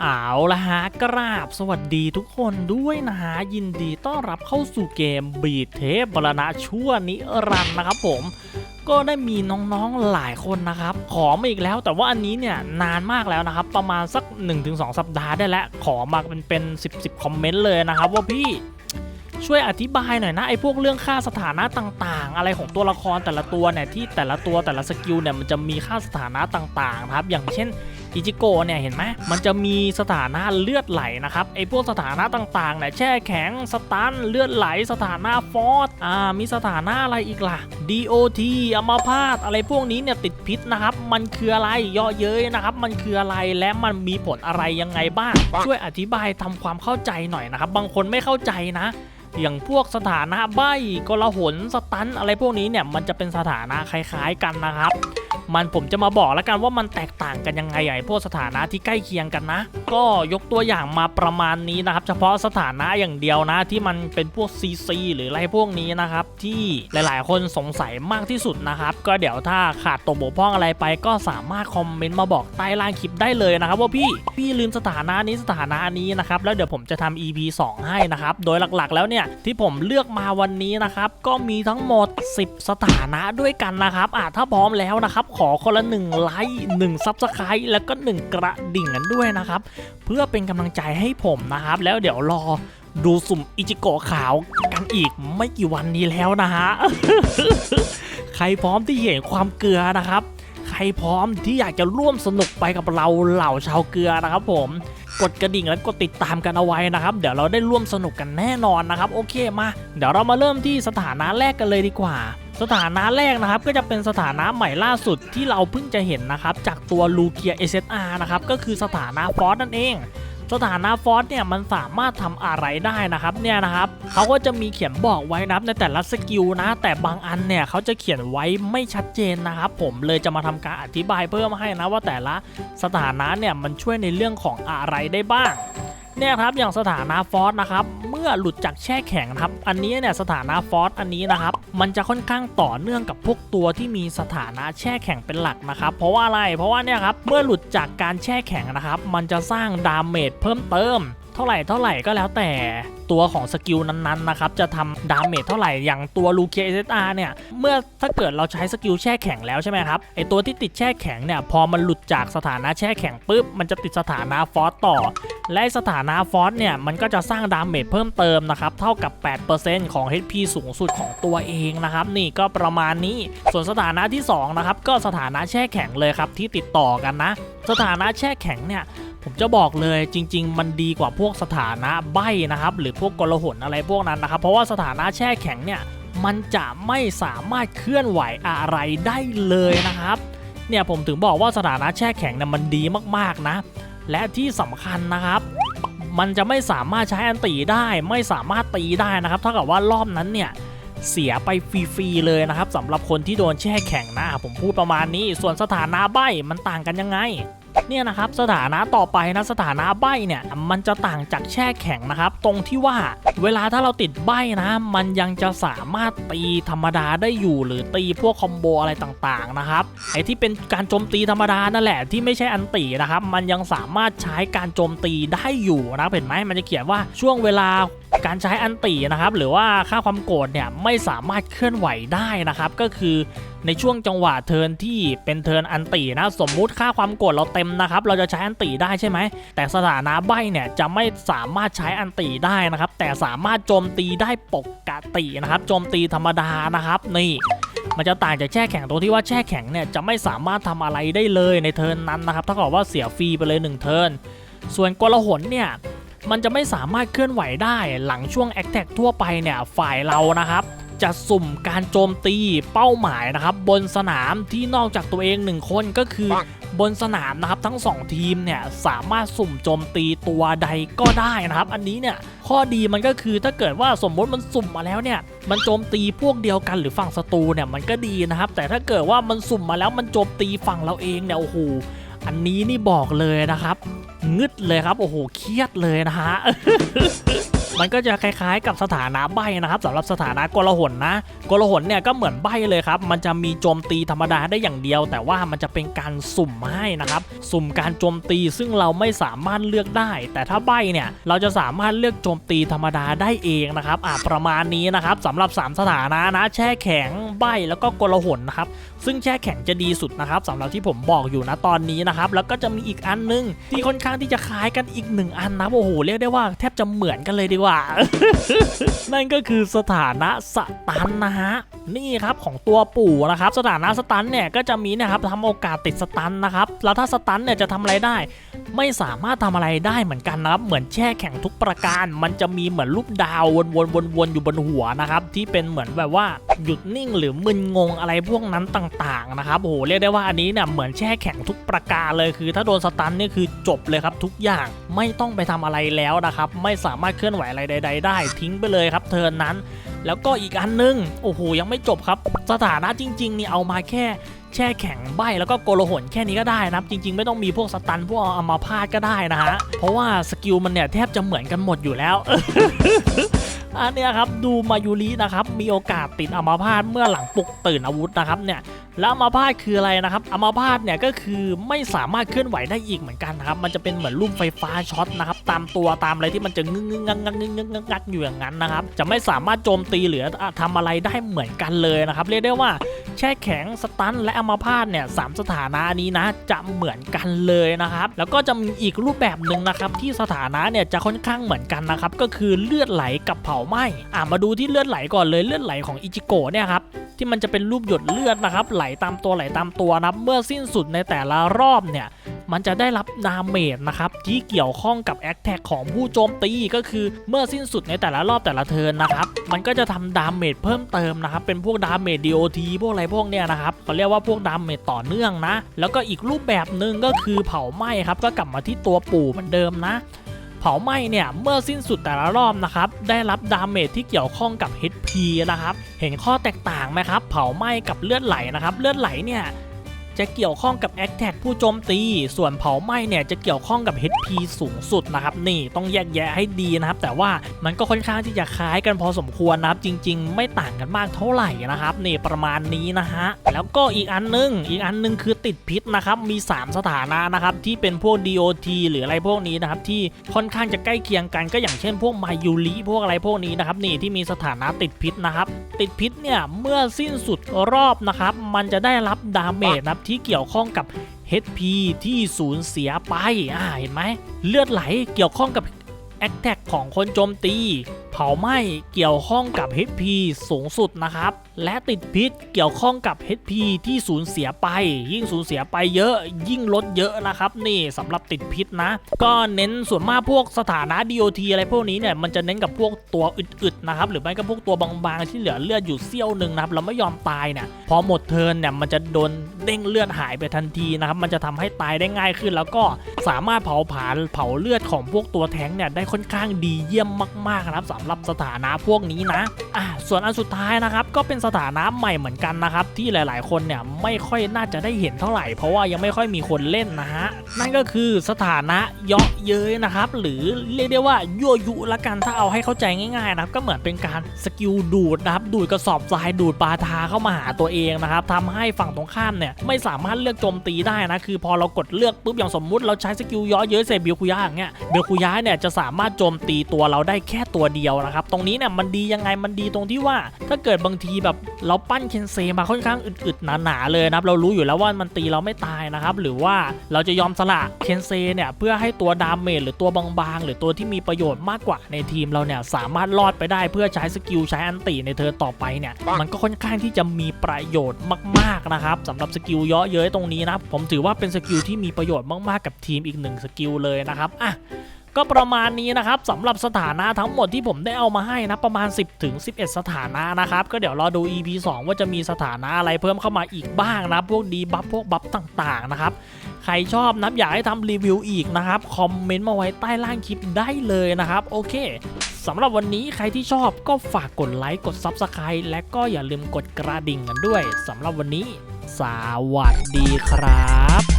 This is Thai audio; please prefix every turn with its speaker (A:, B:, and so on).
A: เอาละฮะกราบสวัสดีทุกคนด้วยนะฮะยินดีต้อนรับเข้าสู่เกมบีเทพบรณะชั่วนิรันดร์นะครับผมก็ได้มีน้องๆหลายคนนะครับ ขอมาอีกแล้ว แต่ว่าอันนี้เนี่ยนานมากแล้วนะครับ ประมาณสัก 1-2 สัปดาห์ได้แล้ว ขอมาเป็นเป็น10 10คอมเมนต์เลยนะครับ ว่าพี่ช่วยอธิบายหน่อยนะไอ้พวกเรื่องค่าสถานะต่างๆ อะไรของตัวละครแต่ละตัวเนี่ยที่แต่ละตัวแต่ละสกิลเนี่ยมันจะมีค่าสถานะต่างๆนะครับอย่างเช่น อิจิโกะเนี่ยเห็นไหมมันจะมีสถานะเลือดไหลนะครับไอ้พวกสถานะต่างๆเนี่ยแช่แข็งสตันเลือดไหลสถานะฟอสอ่ามีสถานะอะไรอีกล่ะ DOT อัมาพาตอะไรพวกนี้เนี่ยติดพิษนะครับมันคืออะไรเย่อเย้ยนะครับมันคืออะไรและมันมีผลอะไรยังไงบ้างช่วยอธิบายทำความเข้าใจหน่อยนะครับบางคนไม่เข้าใจนะอย่างพวกสถานะใบกลหนสตันอะไรพวกนี้เนี่ยมันจะเป็นสถานะคล้าย ๆ กันนะครับ มันผมจะมาบอกแล้วกันว่ามันแตกต่างกันยังไงไอ้พวกสถานะที่ใกล้เคียงกันนะ ก็ยกตัวอย่างมาประมาณนี้นะครับ เฉพาะสถานะอย่างเดียวนะที่มันเป็นพวก CC หรืออะไรพวกนี้นะครับ ที่หลายๆ คนสงสัยมากที่สุดนะครับ ก็เดี๋ยวถ้าขาดตกบกพร่องอะไรไป ก็สามารถคอมเมนต์มาบอกใต้ล่างคลิปได้เลยนะครับ ว่าพี่พี่ลืมสถานะนี้สถานะนี้นะครับแล้วเดี๋ยวผมจะทำ EP 2 ให้นะครับโดยหลักๆ แล้วเนี่ยที่ผมเลือกมาวันนี้นะครับก็มีทั้งหมด 10 สถานะด้วยกันนะครับอะถ้าพร้อมแล้วนะครับขอคนละ1ไลค์1ซับสไครต์แล้วก็ 1 กระดิ่งกันด้วยนะครับ เพื่อเป็นกำลังใจให้ผมนะครับ แล้วเดี๋ยวรอดูสุ่มอิจิโกะขาวกันอีกไม่กี่วันนี้แล้วนะฮะ ใครพร้อมที่เห็นความเกลือนะครับ ใครพร้อมที่อยากจะร่วมสนุกไปกับเราเหล่าชาวเกลือนะครับผม กดกระดิ่งและกดติดตามกันเอาไว้นะครับ เดี๋ยวเราได้ร่วมสนุกกันแน่นอนนะครับ โอเคมา เดี๋ยวเรามาเริ่มที่สถานะแรกกันเลยดีกว่า สถานะแรกนะครับ ก็จะเป็นสถานะใหม่ล่าสุดที่เราเพิ่งจะเห็นนะครับ จากตัวลูเกีย SSR นะครับ ก็คือสถานะฟอสนั่นเองสถานะฟอสเนี่ยมันสามารถทำอะไรได้นะครับเนี่ยนะครับเขาก็จะมีเขียนบอกไว้นะครับในแต่ละสกิลนะ แต่บางอันเนี่ยเขาจะเขียนไว้ไม่ชัดเจนนะครับ ผมเลยจะมาทำการอธิบายเพิ่มให้นะว่าแต่ละสถานะเนี่ยมันช่วยในเรื่องของอะไรได้บ้าง เนี่ยครับอย่างสถานะฟอสนะครับเมื่อหลุดจากแช่แข็งนะครับอันนี้เนี่ยสถานะฟอสอันนี้นะครับมันจะค่อนข้างต่อเนื่องกับพวกตัวที่มีสถานะแช่แข็งเป็นหลักนะครับเพราะว่าอะไรเพราะว่าเนี่ยครับเมื่อหลุดจากการแช่แข็งนะครับมันจะสร้างดาเมจเพิ่มเติมเท่าไหร่เท่าไหร่ก็แล้วแต่ตัวของสกิลนั้นๆนะครับจะทำดาเมจเท่าไหร่อย่างตัวลูเคียเอสอาร์เนี่ยเมื่อถ้าเกิดเราใช้สกิลแช่แข็งแล้วใช่ไหมครับไอตัวที่ติดแช่แข็งเนี่ยพอมันหลุดจากสถานะแช่แข็งปุ๊บมันจะติดสถานะฟอสต่อ และสถานะฟอสเนี่ยมันก็จะสร้างดาเมจเพิ่มเติมนะครับเท่ากับ 8%ของ HP สูงสุดของตัวเองนะครับนี่ก็ประมาณนี้ส่วนสถานะที่2นะครับก็สถานะแช่แข็งเลยครับที่ติดต่อกันนะ สถานะแช่แข็งเนี่ยผมจะบอกเลยจริง ๆ มันดีกว่าพวกสถานะใบนะครับหรือพวกกลหนอะไรพวกนั้นนะครับ เพราะว่าสถานะแช่แข็งเนี่ยมันจะไม่สามารถเคลื่อนไหวอะไรได้เลยนะครับ เนี่ยผมถึงบอกว่าสถานะแช่แข็งเนี่ยมันดีมากๆนะ และที่สำคัญนะครับ มันจะไม่สามารถใช้อันตีได้ ไม่สามารถตีได้นะครับเท่ากับว่ารอบนั้นเนี่ย เสียไปฟรีๆเลยนะครับสำหรับคนที่โดนแช่แข็งนะผมพูดประมาณนี้ ส่วนสถานะใบมันต่างกันยังไงเนี่ยนะครับสถานะต่อไปนะสถานะใบเนี่ยมันจะต่างจากแช่แข็งนะครับ ตรงที่ว่าเวลาถ้าเราติดใบนะ มันยังจะสามารถตีธรรมดาได้อยู่ หรือตีพวกคอมโบอะไรต่างๆนะครับไอ้ที่เป็นการโจมตีธรรมดานั่นแหละที่ไม่ใช่อันตีนะครับ มันยังสามารถใช้การโจมตีได้อยู่นะเห็นไหมมันจะเขียนว่าช่วงเวลา การใช้อันตีนะครับหรือว่าค่าความโกรธเนี่ยไม่สามารถเคลื่อนไหวได้นะครับ ก็คือในช่วงจังหวะเทิร์นที่เป็นเทิร์นอันตีนะสมมุติค่าความโกรธเราเต็มนะครับ เราจะใช้อันตีได้ใช่ไหม แต่สถานะใบเนี่ยจะไม่สามารถใช้อันตีได้นะครับ แต่สามารถโจมตีได้ปกตินะครับโจมตีธรรมดานะครับนี่มันจะต่างจากแช่แข็งตรงที่ว่าแช่แข็งเนี่ยจะไม่สามารถทำอะไรได้เลยในเทิร์นนั้นนะครับเท่ากับว่าเสียฟรีไปเลย1เทิร์นส่วนกลหนเนี่ย มันจะไม่สามารถเคลื่อนไหวได้หลังช่วงแอคแท็กทั่วไปเนี่ยฝ่ายเรานะครับจะสุ่มการโจมตีเป้าหมายนะครับ บนสนามที่นอกจากตัวเองหนึ่งคนก็คือบนสนามนะครับทั้ง 2 ทีมเนี่ยสามารถสุ่มโจมตีตัวใดก็ได้นะครับ อันนี้เนี่ยข้อดีมันก็คือถ้าเกิดว่าสมมติมันสุ่มมาแล้วเนี่ยมันโจมตีพวกเดียวกันหรือฝั่งศัตรูเนี่ยมันก็ดีนะครับ แต่ถ้าเกิดว่ามันสุ่มมาแล้วมันโจมตีฝั่งเราเองเนี่ยโอ้โห อันนี้นี่บอกเลยนะครับ งึดเลยครับ โอ้โห เครียดเลยนะฮะ มันก็จะคล้ายๆ กับสถานะใบนะครับสำหรับสถานะกลหนนะกลหนเนี่ยก็เหมือนใบเลยครับ มันจะมีโจมตีธรรมดาได้อย่างเดียว แต่ว่ามันจะเป็นการสุ่มให้นะครับ สุ่มการโจมตีซึ่งเราไม่สามารถเลือกได้ แต่ถ้าใบเนี่ยเราจะสามารถเลือกโจมตีธรรมดาได้เองนะครับอ่าประมาณนี้นะครับสำหรับ 3 สถานะนะแช่แข็งใบแล้วก็กลหนนะครับซึ่งแช่แข็งจะดีสุดนะครับสำหรับที่ผมบอกอยู่นะตอนนี้นะครับแล้วก็จะมีอีกอันนึงที่ค่อนข้างที่จะคล้ายกันอีกหนึ่งอันนะโอ้โหเรียกได้ว่าแทบจะเหมือนกันเลยดีกว่านั่นก็คือสถานะสตันนะฮะนี่ครับของตัวปู่นะครับ สถานะสตันเนี่ยก็จะมีนะครับทำโอกาสติดสตันนะครับ แล้วถ้าสตันเนี่ยจะทำอะไรได้ ไม่สามารถทำอะไรได้เหมือนกันนะครับ เหมือนแช่แข็งทุกประการ มันจะมีเหมือนรูปดาววนๆๆๆอยู่บนหัวนะครับที่เป็นเหมือนแบบว่าหยุดนิ่งหรือมึนงงอะไรพวกนั้นต่างๆนะครับโอ้โหเรียกได้ว่าอันนี้เนี่ยเหมือนแช่แข็งทุกประการเลยคือ ถ้าโดนสตันนี่คือจบเลยครับทุกอย่างไม่ต้องไปทำอะไรแล้วนะครับ ไม่สามารถเคลื่อนไหวอะไรใด ๆ ได้ ทิ้งไปเลยครับเทิร์นนั้น แล้วก็อีกอันนึง โอ้โหยังไม่จบครับ สถานะจริง ๆ นี่เอามาแค่แช่แข็งใบแล้วก็โกลหนแค่นี้ก็ได้นะครับ จริง ๆ ไม่ต้องมีพวกสตันพวกอัมาพาดก็ได้นะฮะ เพราะว่าสกิลมันเนี่ยแทบจะเหมือนกันหมดอยู่แล้วอันเนี้ยครับดูมายูรินะครับมีโอกาสติดอัมาพาตเมื่อหลังปลุกตื่นอาวุธนะครับเนี่ย แล้วอัมาพาตคืออะไรนะครับอัมาพาตเนี่ยก็คือไม่สามารถเคลื่อนไหวได้อีกเหมือนกันนะครับ มันจะเป็นเหมือนลูกไฟฟ้าช็อตนะครับ ตามตัวตามอะไรที่มันจะงึงงึงงักงักงึงงงงักงักอยู่อย่างนั้นนะครับ จะไม่สามารถโจมตีหรือทำอะไรได้เหมือนกันเลยนะครับ เรียกได้ว่าแช่แข็งสตันและอัมาพาตเนี่ยสามสถานะนี้นะจะเหมือนกันเลยนะครับ แล้วก็จะมีอีกรูปแบบหนึ่งนะครับ ที่สถานะเนี่ยจะค่อนข้างเหมือนกันนะครับ ก็คือเลือดไหลกับเผาไหม้อะมาดูที่เลือดไหลก่อนเลยเลือดไหลของอิจิโกะเนี่ยครับ ที่มันจะเป็นรูปหยดเลือดนะครับ ไหลตามตัวไหลตามตัวนะเมื่อสิ้นสุดในแต่ละรอบเนี่ยมันจะได้รับดาเมจนะครับที่เกี่ยวข้องกับแอคแท็กของผู้โจมตีก็คือเมื่อสิ้นสุดในแต่ละรอบแต่ละเทิร์นนะครับ มันก็จะทำดาเมจเพิ่มเติมนะครับ เป็นพวกดาเมจ DOT พวกอะไรพวกเนี้ยนะครับเขาเรียกว่าพวกดาเมจต่อเนื่องนะ แล้วก็อีกรูปแบบหนึ่งก็คือเผาไหม้ครับก็กลับมาที่ตัวปู่เหมือนเดิมนะ เผาไหม้เนี่ยเมื่อสิ้นสุดแต่ละรอบนะครับได้รับดาเมจที่เกี่ยวข้องกับ HP นะครับเห็นข้อแตกต่างไหมครับเผาไหม้กับเลือดไหลนะครับเลือดไหลเนี่ย จะเกี่ยวข้องกับ a t t a c ผู้โจมตี ส่วนเผาไหม้เนี่ยจะเกี่ยวข้องกับ HP สูงสุดนะครับนี่ต้องแยกแยะให้ดีนะครับ แต่ว่ามันก็ค่อนข้างที่จะคล้ายกันพอสมควรนะครับ จริง ๆ ไม่ต่างกันมากเท่าไหร่นะครับนี่ประมาณนี้นะฮะแล้วก็อีกอันนึงอีกอันนึงคือติดพิษนะครับมี 3 สถานะนะครับที่เป็นพวก DOT หรืออะไรพวกนี้นะครับที่ค่อนข้างจะใกล้เคียงกันก็อย่างเช่น พวกมายูริพวกอะไรพวกนี้นะครับนี่ที่มีสถานะติดพิษนะครับติดพิษเนี่ยเมื่อสิ้นสุดรอบนะครับมันจะได้รับดาเมจนะที่เกี่ยวข้องกับ HP ที่สูญเสียไปอ่าเห็นไหมเลือดไหลเกี่ยวข้องกับแอคแท็กของคนโจมตี เผาไหม้เกี่ยวข้องกับ HP สูงสุดนะครับ และติดพิษเกี่ยวข้องกับ HP ที่สูญเสียไป ยิ่งสูญเสียไปเยอะยิ่งลดเยอะนะครับ นี่สำหรับติดพิษนะ ก็เน้นส่วนมากพวกสถานะ DOT อะไรพวกนี้เนี่ยมันจะเน้นกับพวกตัวอึดๆนะครับหรือไม่ก็พวกตัวบางๆ ที่เหลือเลือดอยู่เสี้ยวหนึ่งนะครับเราไม่ยอมตายเนี่ยพอหมดเทินเนี่ยมันจะโดนเด้งเลือดหายไปทันทีนะครับมันจะทำให้ตายได้ง่ายขึ้น แล้วก็สามารถเผาผลาญเผาเลือดของพวกตัวแท้งเนี่ยได้ค่อนข้างดีเยี่ยมมากๆนะครับำหรับสถานะพวกนี้นะอะส่วนอันสุดท้ายนะครับก็เป็นสถานะใหม่เหมือนกันนะครับที่หลาย ๆ คนเนี่ยไม่ค่อยน่าจะได้เห็นเท่าไหร่ เพราะว่ายังไม่ค่อยมีคนเล่นนะฮะนั่นก็คือสถานะเยาะเย้ยนะครับหรือเรียกได้ว่ายั่วยุละกันถ้าเอาให้เข้าใจง่ายๆนะครับก็เหมือนเป็นการสกิลดูดนะครับดูดกระสอบทรายดูดปลาทาเข้ามาหาตัวเองนะครับทำให้ฝั่งตรงข้ามเนี่ยไม่สามารถเลือกโจมตีได้นะคือพอเรากดเลือกปุ๊บอย่างสมมุติเราใช้สกิลเยาะเย้ยใส่เบลคุยะอย่างเงี้ยเบลคุยะเนี่ยจะสามารถโจมตีตัวเราได้แค่ตัวเดียวนะครับ ตรงนี้เนี่ยมันดียังไงมันดีตรงที่ว่า ถ้าเกิดบางทีแบบเราปั้นเคนเซมาค่อนข้างอึดๆหนาๆเลยนะครับเรารู้อยู่แล้วว่ามันตีเราไม่ตายนะครับ หรือว่าเราจะยอมสละเคนเซเนี่ยเพื่อให้ตัวดาเมจหรือตัวบางๆ หรือตัวที่มีประโยชน์มากกว่าในทีมเราเนี่ยสามารถรอดไปได้เพื่อใช้สกิลใช้อันติในเธอต่อไปเนี่ยมันก็ค่อนข้างที่จะมีประโยชน์มากๆนะครับสำหรับสกิลเยาะเย้ยตรงนี้นะผมถือว่าเป็นสกิลที่มีประโยชน์มากๆกับทีมอีกหนึ่งสกิลเลยนะครับอะ ก็ประมาณนี้นะครับสำหรับสถานะทั้งหมดที่ผมได้เอามาให้นะประมาณ 10ถึง11 สถานะนะครับก็เดี๋ยวรอดู EP 2 ว่าจะมีสถานะอะไรเพิ่มเข้ามาอีกบ้างนะพวกดีบัฟพวกบัฟต่างๆนะครับใครชอบนะอยากให้ทำรีวิวอีกนะครับคอมเมนต์มาไว้ใต้ล่างคลิปได้เลยนะครับโอเคสำหรับวันนี้ใครที่ชอบก็ฝากกดไลค์กด Subscribe และก็อย่าลืมกดกระดิ่งกันด้วยสำหรับวันนี้ สวัสดีครับ